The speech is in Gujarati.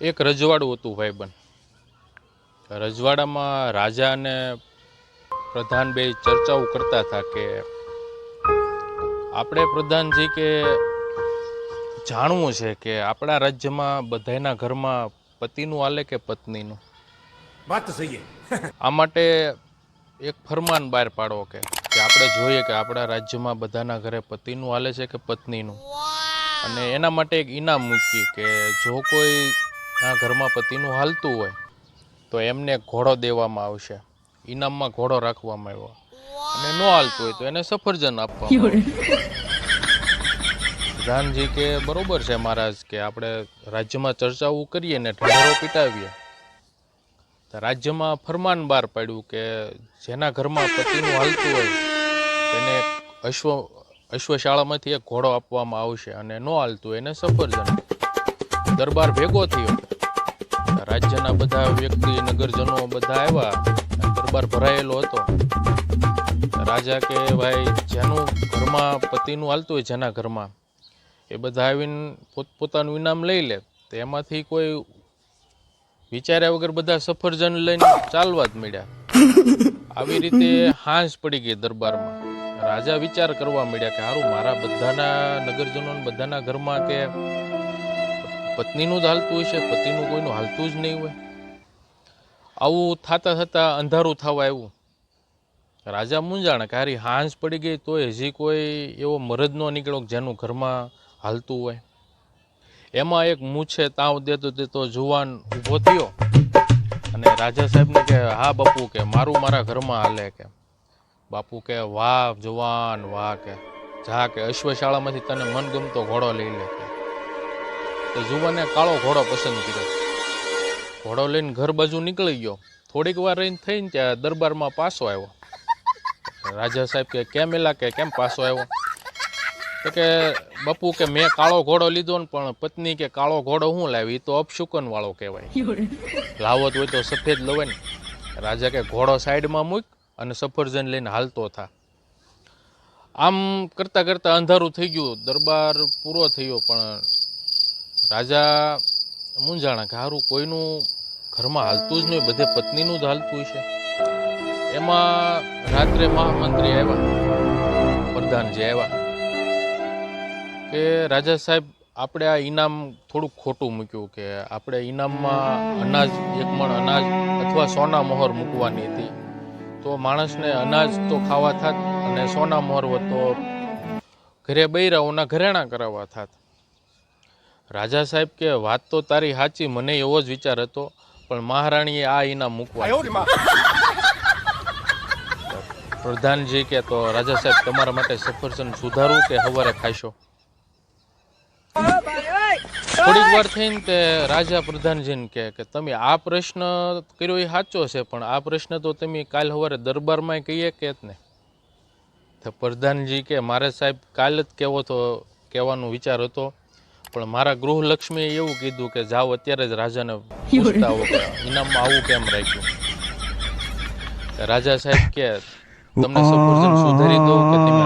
એક રજવાડું હતું ભાઈબંધ. રજવાડામાં રાજા અને પ્રધાન બે ચર્ચાઓ કરતા હતા કે આપણે પ્રધાનજી કે જાણવું છે કે આપણા રાજ્યમાં બધાના ઘરમાં પતિનું આલે કે પત્નીનું? વાત સહી આ માટે એક ફરમાન બહાર પાડો કે આપણે જોઈએ કે આપણા રાજ્યમાં બધાના ઘરે પતિનું આલે છે કે પત્નીનું? અને એના માટે એક ઈનામ મૂકી કે જો કોઈ ના ઘરમાં પતિનું હાલતું હોય તો એમને ઘોડો દેવામાં આવશે. ઇનામમાં ઘોડો રાખવામાં આવ્યો. અને ન હાલતું હોય તો એને સફરજન આપવામાં આવશે. પ્રધાનજી કે બરોબર છે મહારાજ કે આપણે રાજ્યમાં ચર્ચાઓ કરીએ ને ઢંઢરો પીટાવીએ. તો રાજ્યમાં ફરમાન બહાર પાડ્યું કે જેના ઘરમાં પતિનું હાલતું હોય તેને અશ્વ અશ્વશાળામાંથી એક ઘોડો આપવામાં આવશે અને ન હાલતું હોય એને સફરજન. દરબાર ભેગો થયો. રાજ્યના બધા વ્યક્તિ, નગરજનો બધા આવ્યા. દરબાર ભરાયેલો હતો. રાજા કે ભાઈ, જેનું ઘરમાં પતિનું હાલતું હોય, જેના ઘરમાં. એ બધા આવીને પોતપોતાનું ઇનામ લઈ લે. તો એમાંથી કોઈ વિચાર્યા વગર બધા સફરજન લઈને ચાલવા જ મળ્યા. આવી રીતે હાંસ પડી ગઈ દરબારમાં. રાજા વિચાર કરવા મળ્યા કે સારું મારા બધાના નગરજનો બધાના ઘરમાં કે પત્નીનું જ હાલતું છે, પતિનું કોઈનું હાલતું જ નહીં હોય. આવું થતાં થતા અંધારું થવા આવ્યું. રાજા મુંજાણ કે હારી હાંસ પડી ગઈ તોય હજી કોઈ એવો મરજ ન નીકળ્યો જેનું ઘરમાં હાલતું હોય. એમાં એક મૂછે તાવ દેતો દેતો જુવાન ઊભો થયો અને રાજા સાહેબને કે હા બાપુ, કે મારું મારા ઘરમાં હાલે કે. બાપુ કે વાહ જુવાન, વાહ કે જા કે અશ્વશાળામાંથી તને મનગમતો ઘોડો લઈ લે. કે તો જુવાને કાળો ઘોડો પસંદ કર્યો. ઘોડો લઈને ઘર બાજુ નીકળી ગયો. થોડીક વાર રહીને થઈને ત્યાં દરબારમાં પાછો આવ્યો. રાજા સાહેબ કે, કેમ એલા કે, કેમ પાછો આવ્યો? તો કે, બાપુ કે, મેં કાળો ઘોડો લીધો ને, પણ પત્ની કે, કાળો ઘોડો હું લાવી તો અપશુકન વાળો કહેવાય. લાવત હોય તો સફેદ લવાય ને. રાજા કે, ઘોડો સાઈડમાં મૂક અને સફરજન લઈને હાલતો થા. આમ કરતા કરતા અંધારું થઈ ગયું. દરબાર પૂરો થયો, પણ રાજા મૂંઝાણા કે સારું કોઈનું ઘરમાં હાલતું જ નહીં, બધે પત્નીનું જ હાલતું છે એમાં રાત્રે મહામંત્રી આવ્યા પ્રધાનજી આવ્યા, કે રાજા સાહેબ, આપણે આ ઇનામ થોડુંક ખોટું મૂક્યું કે આપણે ઇનામમાં અનાજ, એક મણ અનાજ અથવા સોના મોહર મૂકવાની હતી. તો માણસને અનાજ તો ખાવા થાત અને સોના મોહર તો ઘરે બૈરાઓના ઘરેણા કરાવવા થાત. રાજા સાહેબ કે વાત તો તારી સાચી મને એવો જ વિચાર હતો પણ મહારાણીએ આ ઇનામ મૂકવા પ્રધાનજી કે તો રાજા સાહેબ તમારા માટે સફરજન સુધારવું કે હવારે ખાશો થોડીક વાર થઈને તે રાજા પ્રધાનજીને કહે કે તમે આ પ્રશ્ન કર્યો એ સાચો છે પણ આ પ્રશ્ન તો તમે કાલ સવારે દરબારમાં કહીએ કે જ ને. તો પ્રધાનજી કે મારે સાહેબ કાલ જ કહેવો તો કહેવાનો વિચાર હતો પણ મારા ગૃહલક્ષ્મીએ એવું કીધું કે જાઓ અત્યારે જ રાજાને પૂછતા હો કે ઇનામમાં આવું કેમ રાખ્યું. રાજા સાહેબ કે તમને સફરજન સુધારી દઉં કે તમે